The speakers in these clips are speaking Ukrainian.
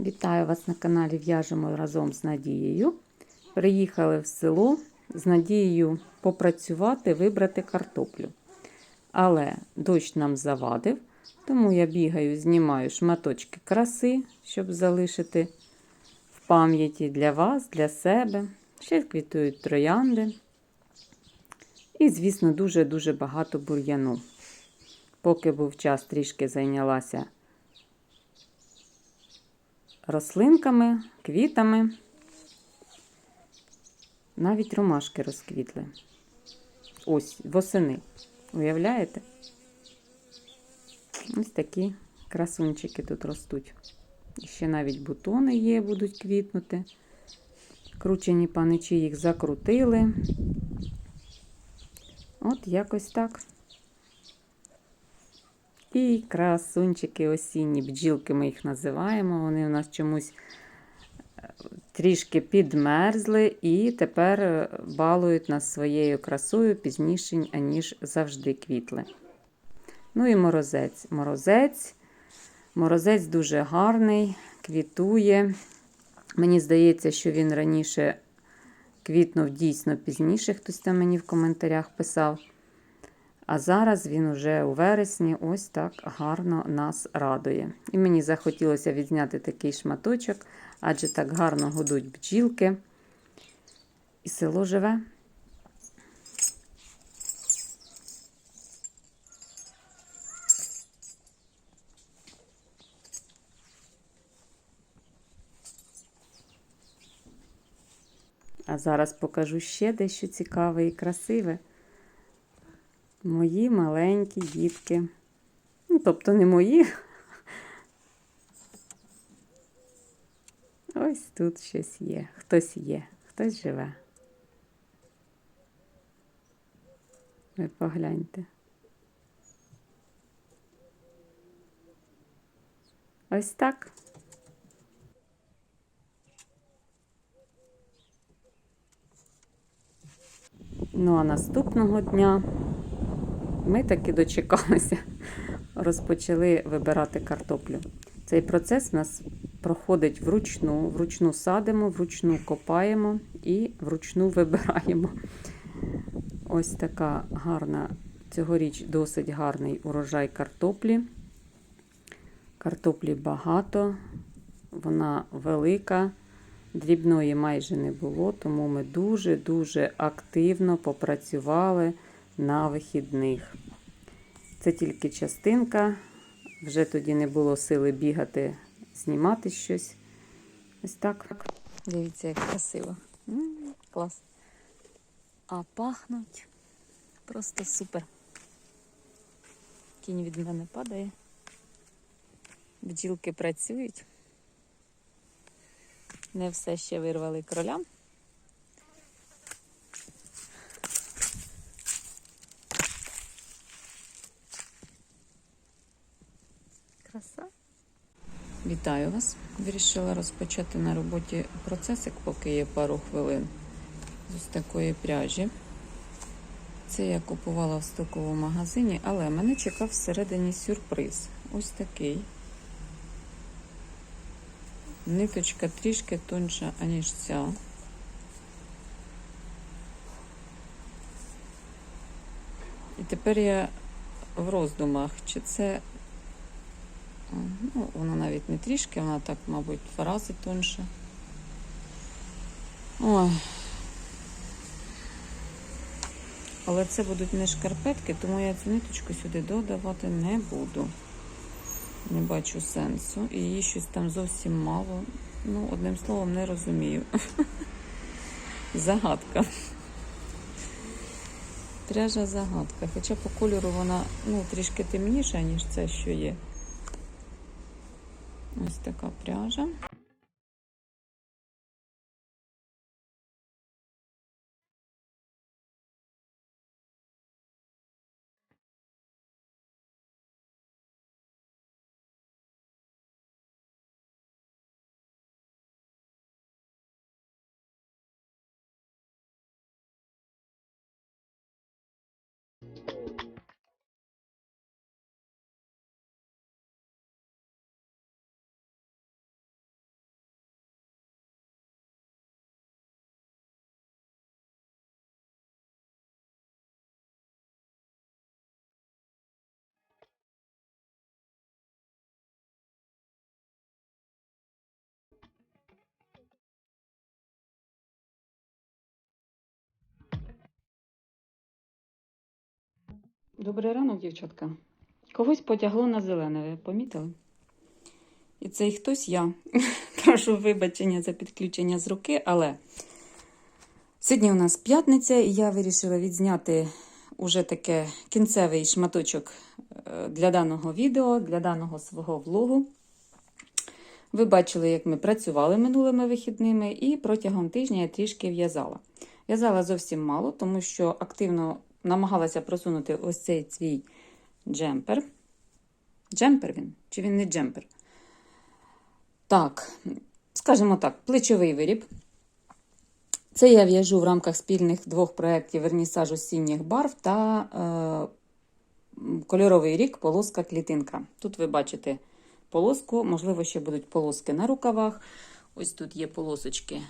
Вітаю вас на каналі В'яжемо разом з Надією. Приїхали в село з Надією попрацювати, вибрати картоплю. Але дощ нам завадив, тому я бігаю, знімаю шматочки краси, щоб залишити в пам'яті для вас, для себе. Ще квітують троянди. І, звісно, дуже-дуже багато бур'яну. Поки був час, трішки зайнялася рослинками, квітами. Навіть ромашки розквітли. Ось, восени. Уявляєте? Ось такі красунчики тут ростуть. І ще навіть бутони є, будуть квітнути. Кручені паничі їх закрутили. От якось так. І красунчики осінні, бджілки ми їх називаємо. Вони у нас чомусь е, трішки підмерзли і тепер е, балують нас своєю красою пізніше, аніж завжди квітли. Ну і морозець. Морозець. Морозець дуже гарний, квітує. Мені здається, що він раніше квітнув дійсно пізніше, хтось там мені в коментарях писав. А зараз він уже у вересні ось так гарно нас радує. І мені захотілося відзняти такий шматочок, адже так гарно гудуть бджілки. І село живе. А зараз покажу ще дещо цікаве і красиве мої маленькі дітки. Ну, тобто не мої. Ось тут щось є. Хтось є, хтось живе. Ви погляньте. Ось так. Ну, а наступного дня ми таки дочекалися, розпочали вибирати картоплю. Цей процес у нас проходить вручну, вручну садимо, вручну копаємо і вручну вибираємо. Ось така гарна, цьогоріч досить гарний урожай картоплі. Картоплі багато, вона велика, дрібної майже не було, тому ми дуже-дуже активно попрацювали на вихідних. Це тільки частинка, вже тоді не було сили бігати, знімати щось. Ось так. Дивіться, як красиво. Клас. А пахнуть просто супер. Кінь від мене падає. Бджілки працюють. Не все ще вирвали кролям. Вітаю вас. Вирішила розпочати на роботі процесик, поки є пару хвилин з ось такої пряжі. Це я купувала в стоковому магазині, але мене чекав всередині сюрприз. Ось такий. Ниточка трішки тонша, аніж ця. І тепер я в роздумах, чи це Ну, Вона навіть не трішки, вона так, мабуть, два рази тонша. Ой. Але це будуть не шкарпетки, тому я цю ниточку сюди додавати не буду. Не бачу сенсу. І її щось там зовсім мало. Ну, одним словом, не розумію. Загадка. Пряжа загадка. Хоча по кольору вона ну, трішки темніша, ніж це, що є. Ось така пряжа. Добрий ранок, дівчатка. Когось потягло на зелене, ви помітили? І цей хтось я. Прошу вибачення за підключення з руки, але сьогодні у нас п'ятниця, і я вирішила відзняти уже таке кінцевий шматочок е, для даного відео, для даного свого влогу. Ви бачили, як ми працювали минулими вихідними, і протягом тижня я трішки в'язала. В'язала зовсім мало, тому що активно намагалася просунути ось цей свій джемпер. Джемпер він? Чи він не джемпер? Так, скажімо так, плечовий виріб. Це я в'яжу в рамках спільних двох проєктів вернісаж осінніх барв та е, кольоровий рік полоска клітинка. Тут ви бачите полоску, можливо, ще будуть полоски на рукавах. Ось тут є полосочки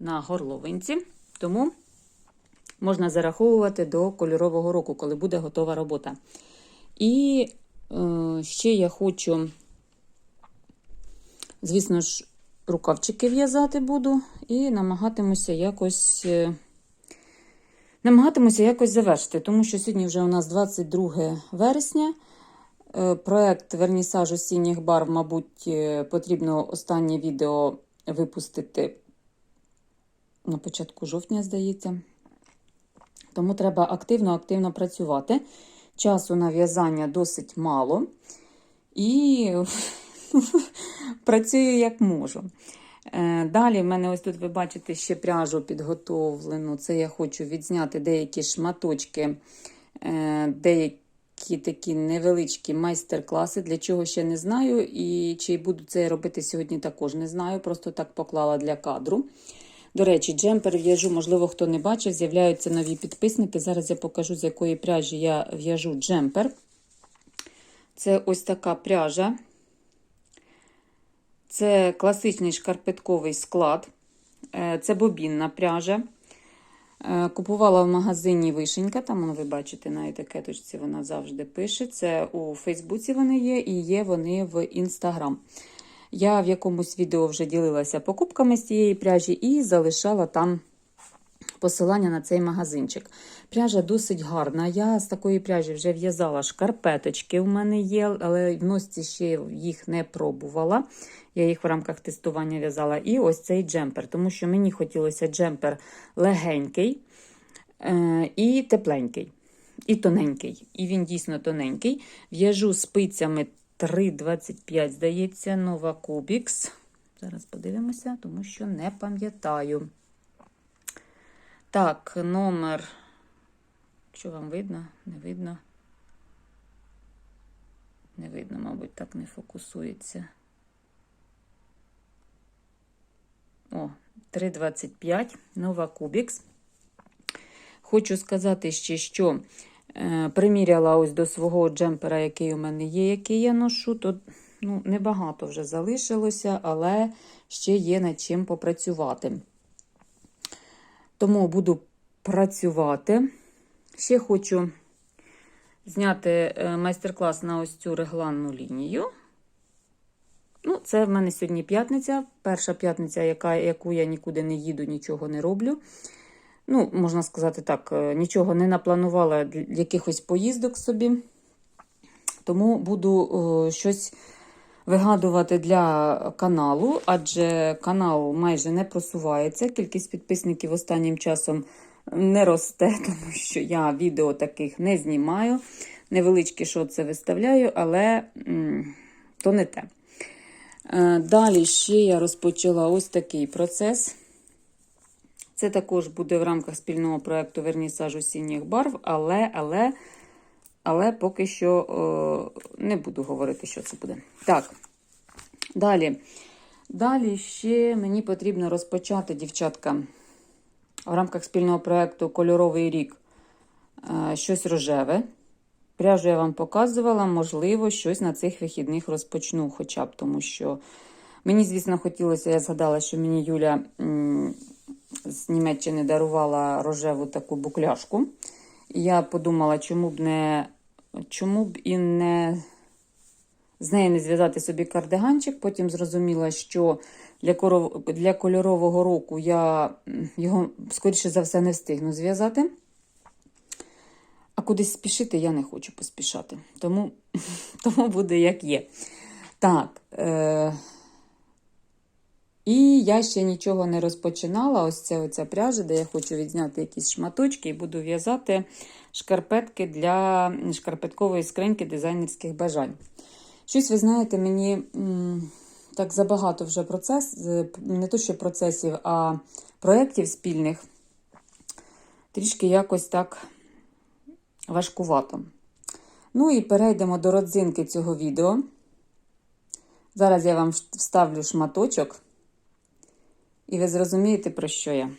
на горловинці, тому можна зараховувати до кольорового року, коли буде готова робота. І е, ще я хочу, звісно ж, рукавчики в'язати буду і намагатимуся якось. е, Намагатимуся якось завершити, тому що сьогодні вже у нас 22 вересня. Е, Проект вернісаж осінніх барв, мабуть, е, потрібно останнє відео випустити на початку жовтня, здається. Тому треба активно-активно працювати. Часу на в'язання досить мало. І працюю як можу. Е, Далі в мене ось тут ви бачите ще пряжу підготовлену. Це я хочу відзняти деякі шматочки, е, деякі такі невеличкі майстер-класи, для чого ще не знаю. І чи буду це робити сьогодні, також не знаю. Просто так поклала для кадру. До речі, джемпер в'яжу, можливо, хто не бачив, з'являються нові підписники. Зараз я покажу, з якої пряжі я в'яжу джемпер. Це ось така пряжа. Це класичний шкарпетковий склад. Е, Це бобінна пряжа. Е, Купувала в магазині Вишенька, там ви бачите на етикеточці вона завжди пише. Це у Фейсбуці вони є і є вони в Інстаграм. Я в якомусь відео вже ділилася покупками з цієї пряжі і залишала там посилання на цей магазинчик. Пряжа досить гарна. Я з такої пряжі вже в'язала шкарпеточки. У мене є, але в носці ще їх не пробувала. Я їх в рамках тестування в'язала. І ось цей джемпер, тому що мені хотілося джемпер легенький е, і тепленький, і тоненький. І він дійсно тоненький. В'яжу спицями 3,25, здається, Nova Cubics. Зараз подивимося, тому що не пам'ятаю. Так, номер. Що вам видно? Не видно. Не видно, мабуть, так не фокусується. О, 3,25 Nova Cubics. Хочу сказати ще, що приміряла ось до свого джемпера, який у мене є, який я ношу, то ну, небагато вже залишилося, але ще є над чим попрацювати. Тому буду працювати. Ще хочу зняти е, майстер-клас на ось цю регланну лінію. Ну, це в мене сьогодні п'ятниця. Перша п'ятниця, яку я нікуди не їду, нічого не роблю. Ну, можна сказати так, е, нічого не напланувала для якихось поїздок собі. Тому буду о, щось вигадувати для каналу, адже канал майже не просувається. Кількість підписників останнім часом не росте, тому що я відео таких не знімаю. Невеличкі шоци виставляю, але м, то не те. Е, Далі ще я розпочала ось такий процес. Це також буде в рамках спільного проєкту Вернісаж осінніх барв, але, але, але поки що о, не буду говорити, що це буде. Так, далі. Далі ще мені потрібно розпочати, дівчатка, в рамках спільного проєкту Кольоровий рік е, щось рожеве. Пряжу я вам показувала, можливо, щось на цих вихідних розпочну, хоча б тому що мені, звісно, хотілося, я згадала, що мені Юля з Німеччини дарувала рожеву таку букляшку. Я подумала, чому б не чому б і не з неї не зв'язати собі кардиганчик. Потім зрозуміла, що для, коров... для кольорового року я його, скоріше за все, не встигну зв'язати. А кудись спішити я не хочу поспішати. Тому, тому буде як є. Так. Е- і я ще нічого не розпочинала. Ось це оця пряжа, де я хочу відзняти якісь шматочки і буду в'язати шкарпетки для шкарпеткової скриньки дизайнерських бажань. Щось, ви знаєте, мені так забагато вже процес, е, не то що процесів, а проєктів спільних. Трішки якось так важкувато. Ну і перейдемо до родзинки цього відео. Зараз я вам вставлю шматочок, і ви зрозумієте, про що я.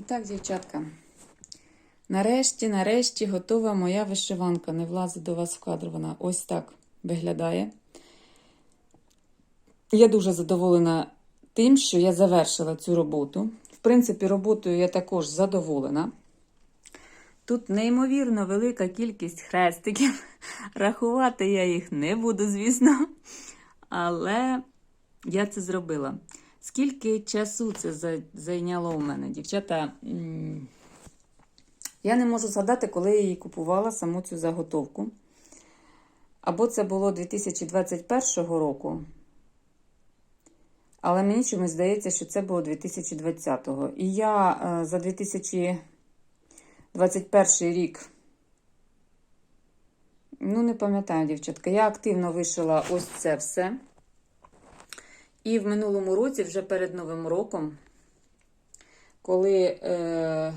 І так, дівчатка. Нарешті, нарешті, готова моя вишиванка. Не влазить до вас в кадр. Вона ось так виглядає. Я дуже задоволена тим, що я завершила цю роботу. В принципі, роботою я також задоволена. Тут неймовірно велика кількість хрестиків. Рахувати я їх не буду, звісно. Але я це зробила. Скільки часу це зайняло у мене, дівчата? Я не можу згадати, коли я її купувала саму цю заготовку. Або це було 2021 року. Але мені чомусь здається, що це було 2020-го. І я е, за 2021 рік, ну, не пам'ятаю, дівчатка, я активно вишила ось це все. І в минулому році, вже перед Новим роком, коли е,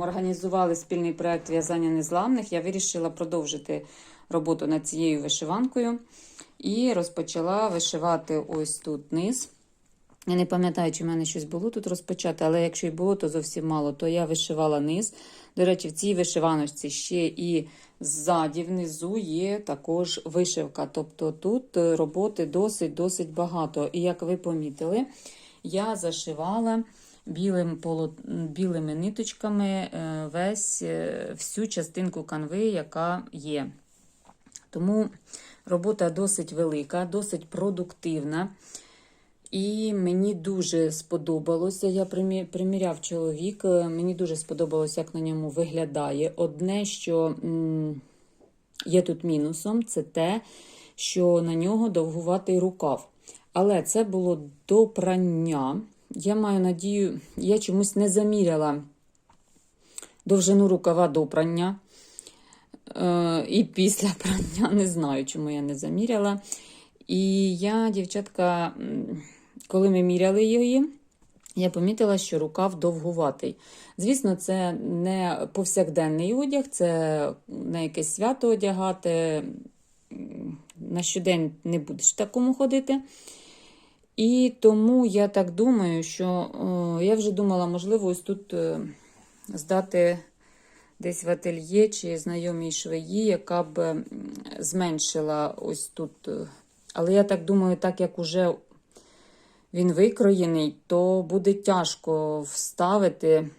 організували спільний проєкт в'язання незламних, я вирішила продовжити роботу над цією вишиванкою і розпочала вишивати ось тут низ. Я не пам'ятаю, чи в мене щось було тут розпочати, але якщо й було, то зовсім мало, то я вишивала низ. До речі, в цій вишиваночці ще і ззаді, внизу є також вишивка. Тобто тут е, роботи досить-досить багато. І як ви помітили, я зашивала білим поло... білими ниточками е, весь, е, всю частинку канви, яка є. Тому робота досить велика, досить продуктивна. І мені дуже сподобалося. Я приміряв чоловік. е, Мені дуже сподобалося, як на ньому виглядає. Одне, що є тут мінусом, це те, що на нього довгуватий рукав. Але це було до прання. Я маю надію, я чомусь не заміряла довжину рукава до прання. Е, і після прання не знаю, чому я не заміряла. І я, дівчатка, коли ми міряли її, я помітила, що рукав довгуватий. Звісно, це не повсякденний одяг, це на якесь свято одягати. На щодень не будеш такому ходити. І тому я так думаю, що о, я вже думала, можливо, ось тут е, здати десь в ательє чи знайомій швеї, яка б зменшила ось тут. е. Але я так думаю, так як уже він викроєний, то буде тяжко вставити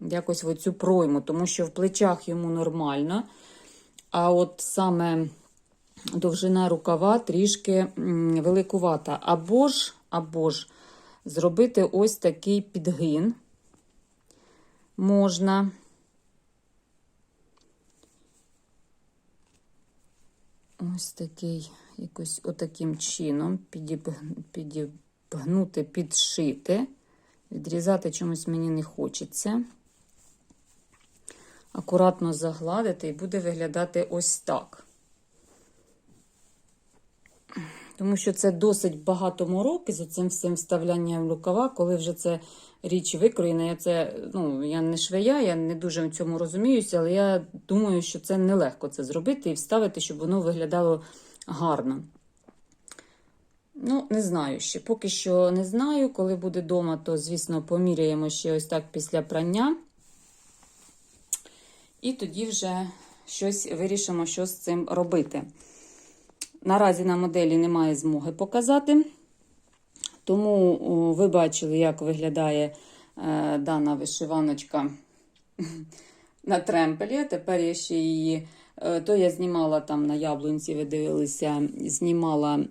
якось в оцю пройму, тому що в плечах йому нормально. А от саме довжина рукава трішки великувата. Або ж, або ж зробити ось такий підгин можна. Ось такий, якось отаким чином підібг... підібгнути, підшити. Відрізати чомусь мені не хочеться. Акуратно загладити і буде виглядати ось так. Тому що це досить багато мороки за цим всім вставлянням рукава, коли вже це річ викроєна. Я це, ну, я не швея, я не дуже в цьому розуміюся, але я думаю, що це нелегко це зробити і вставити, щоб воно виглядало гарно. Ну, не знаю ще. Поки що не знаю. Коли буде вдома, то, звісно, поміряємо ще ось так після прання. І тоді вже щось вирішимо, що з цим робити. Наразі на моделі немає змоги показати. Тому ви бачили, як виглядає е, дана вишиваночка на тремпелі. Тепер я ще її, е, то я знімала там на яблунці, ви дивилися, знімала.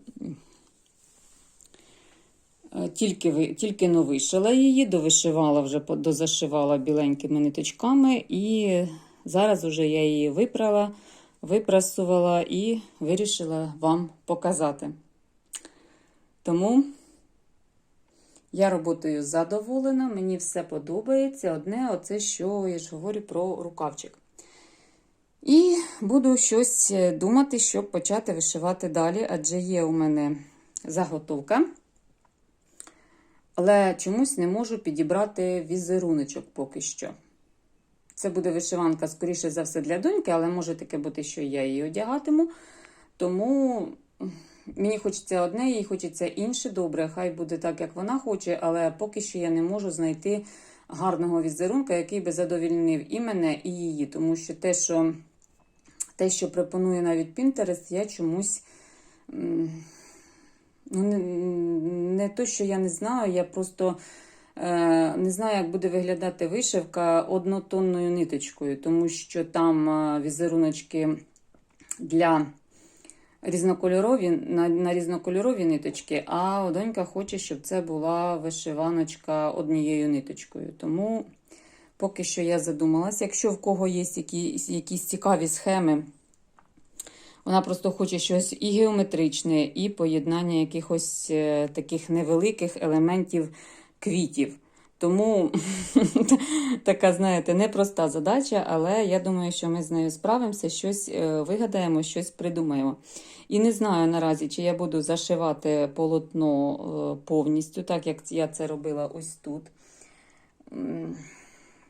Е, Тільки, тільки но вишила її, довишивала вже, дозашивала біленькими ниточками, і зараз вже я її випрала, випрасувала і вирішила вам показати. Тому я роботою задоволена, мені все подобається. Одне, оце, що я ж говорю про рукавчик. І буду щось е, думати, щоб почати вишивати далі, адже є у мене заготовка. Але чомусь не можу підібрати візеруночок поки що. Це буде вишиванка, скоріше за все, для доньки, але може таке бути, що я її одягатиму. Тому мені хочеться одне, їй хочеться інше. Добре, хай буде так, як вона хоче, але поки що я не можу знайти гарного візерунка, який би задовільнив і мене, і її. Тому що те, що, те, що пропонує навіть Pinterest, я чомусь. Ну, не, то, що я не знаю, я просто е, не знаю, як буде виглядати вишивка однотонною ниточкою, тому що там е, візеруночки для різнокольорові, на, на різнокольорові ниточки, а донька хоче, щоб це була вишиваночка однією ниточкою. Тому поки що я задумалася. Якщо в кого є якісь, якісь цікаві схеми, вона просто хоче щось і геометричне, і поєднання якихось е, таких невеликих елементів квітів. Тому така, знаєте, непроста задача, але я думаю, що ми з нею справимося, щось е, вигадаємо, щось придумаємо. І не знаю наразі, чи я буду зашивати полотно е, повністю, так як я це робила ось тут.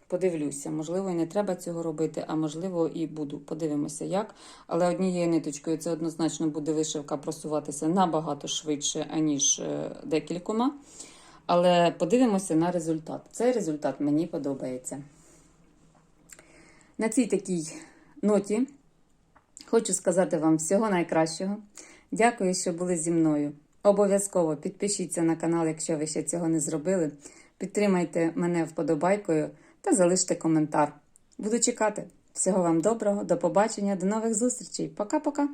Подивлюся, можливо, і не треба цього робити, а можливо, і буду. Подивимося, як. Але однією ниточкою це однозначно буде вишивка просуватися набагато швидше, аніж е, декількома. Але подивимося на результат. Цей результат мені подобається. На цій такій ноті хочу сказати вам всього найкращого. Дякую, що були зі мною. Обов'язково підпишіться на канал, якщо ви ще цього не зробили. Підтримайте мене вподобайкою та залиште коментар. Буду чекати. Всього вам доброго, до побачення, до нових зустрічей. Пока-пока!